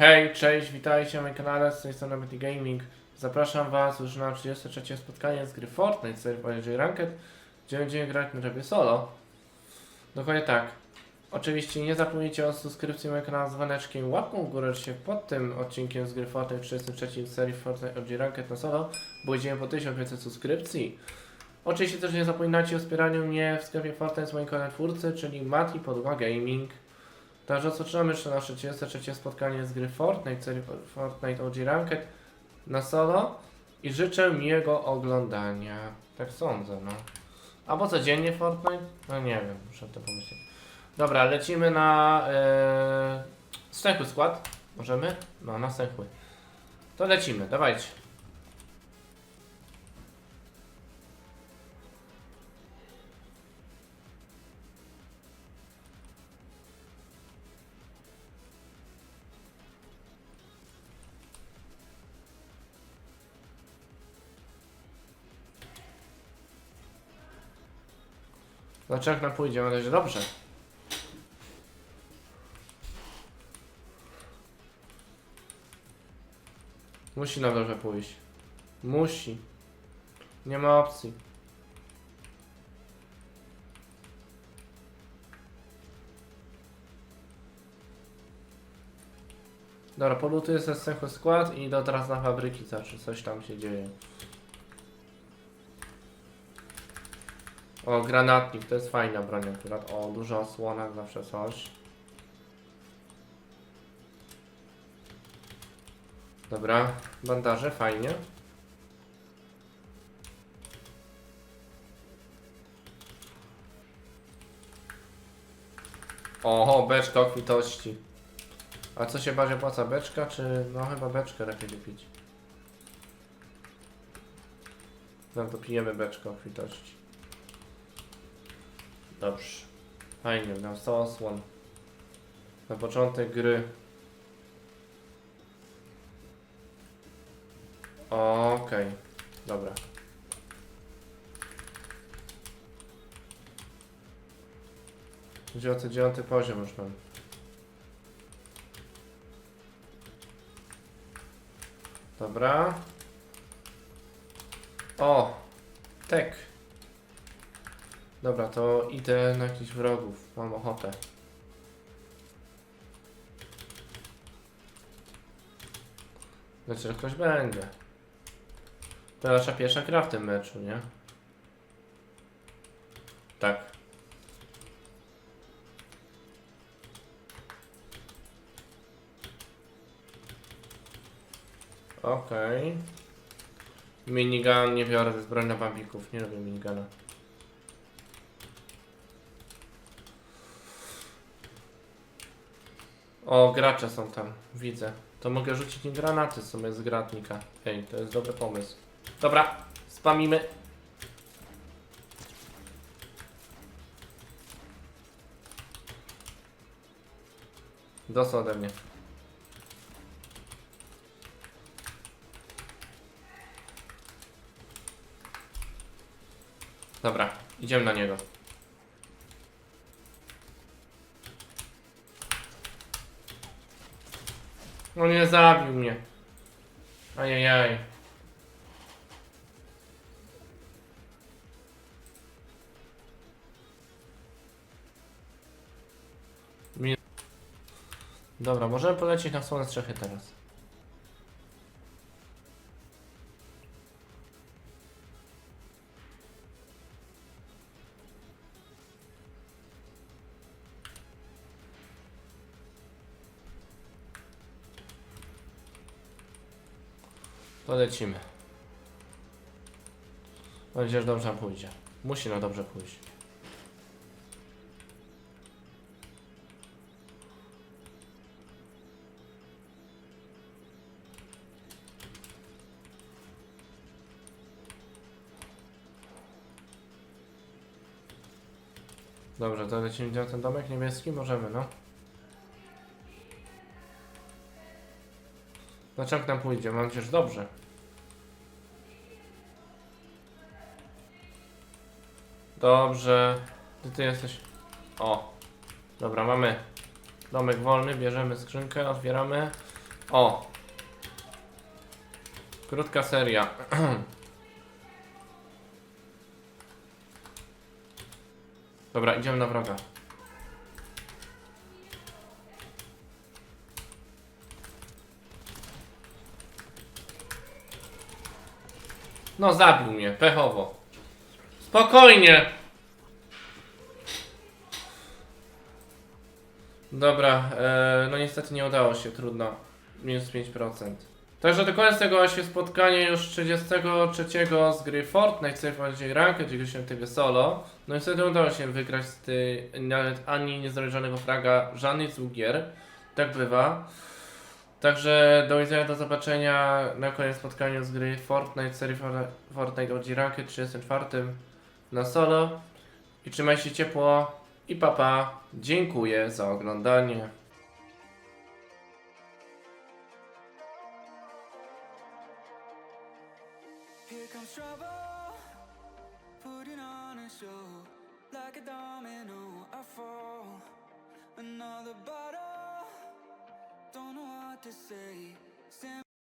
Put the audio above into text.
Hej, cześć, witajcie na moim kanale, z tej strony Betty Gaming. Zapraszam Was już na 33 spotkanie z gry Fortnite, serii Voyager Ranked, gdzie będziemy grać na trybie solo. Dokładnie tak. Oczywiście nie zapomnijcie o subskrypcji mojego kanału z dzwoneczkiem, łapką w górę się pod tym odcinkiem z gry Fortnite 33 z serii Fortnite OG Ranked na solo, bo idziemy po 1500 subskrypcji. Oczywiście też nie zapominajcie o wspieraniu mnie w sklepie Fortnite z moim kanałem twórcy, czyli Mati Podła Gaming. Także rozpoczynamy jeszcze nasze 33 spotkanie z gry Fortnite, serii Fortnite OG Ranked na solo i życzę miłego oglądania. Tak sądzę, no. Albo codziennie Fortnite? No nie wiem, muszę to pomyśleć. Dobra, lecimy na e, stęchły skład. Możemy? No, na stęchły. To lecimy, dawajcie. Znaczy jak nam pójdzie, będzie dobrze. Musi nam dobrze pójść. Musi. Nie ma opcji. Dobra, polutuję sobie skład i idę teraz na fabryki, czy coś tam się dzieje. O, granatnik, to jest fajna broń akurat. O, dużo osłona, zawsze coś. Dobra, bandaże, fajnie. Oho, beczka obfitości. A co się bardziej opłaca, beczka czy... No chyba beczkę lepiej wypić. No to pijemy beczkę obfitości. Dobrze. Fajnie, nam 100 osłon. Na początek gry. Okej, dobra. Chodzi o co dziewiąty poziom już mam. Dobra. O! Tek. Dobra, to idę na jakichś wrogów. Mam ochotę. Znaczy, jakoś będzie. To nasza pierwsza gra w tym meczu, nie? Tak. Okej. Minigun nie biorę, to jest broń na bambików. Nie lubię minigana. O, gracze są tam, widzę. To mogę rzucić im granaty w sumie z gratnika. Ej, to jest dobry pomysł. Dobra, spamimy. Dostał ode mnie. Dobra, idziemy na niego. No nie zabił mnie. Ajajaj. Dobra, możemy polecieć na stronę strzechy teraz. To lecimy. Że dobrze pójdzie. Musi nam dobrze pójść. Dobrze, to lecimy na ten domek niebieski? Możemy, no. Znaczy jak nam pójdzie? Mam nadzieję, dobrze. Dobrze. Gdy ty jesteś... O. Dobra, mamy domek wolny, bierzemy skrzynkę, otwieramy. O! Krótka seria. Dobra, idziemy na wroga. No, zabił mnie, pechowo. Spokojnie! Dobra, e, no niestety nie udało się, trudno. Minus 5%. Także do końca tego właśnie spotkania już 33 z gry Fortnite, sobie bardziej rankę, czyli się tego solo. No niestety udało się wygrać z tej, nawet ani nie zrobić żadnego fraga, żadnych z gier. Tak bywa. Także do widzenia, do zobaczenia na kolejnym spotkaniu z gry Fortnite, serii For- Fortnite OG Ranked 34 na solo. I trzymaj się ciepło i papa. Dziękuję za oglądanie. Here comes trouble, putting on a show like a domino. I don't know what to say.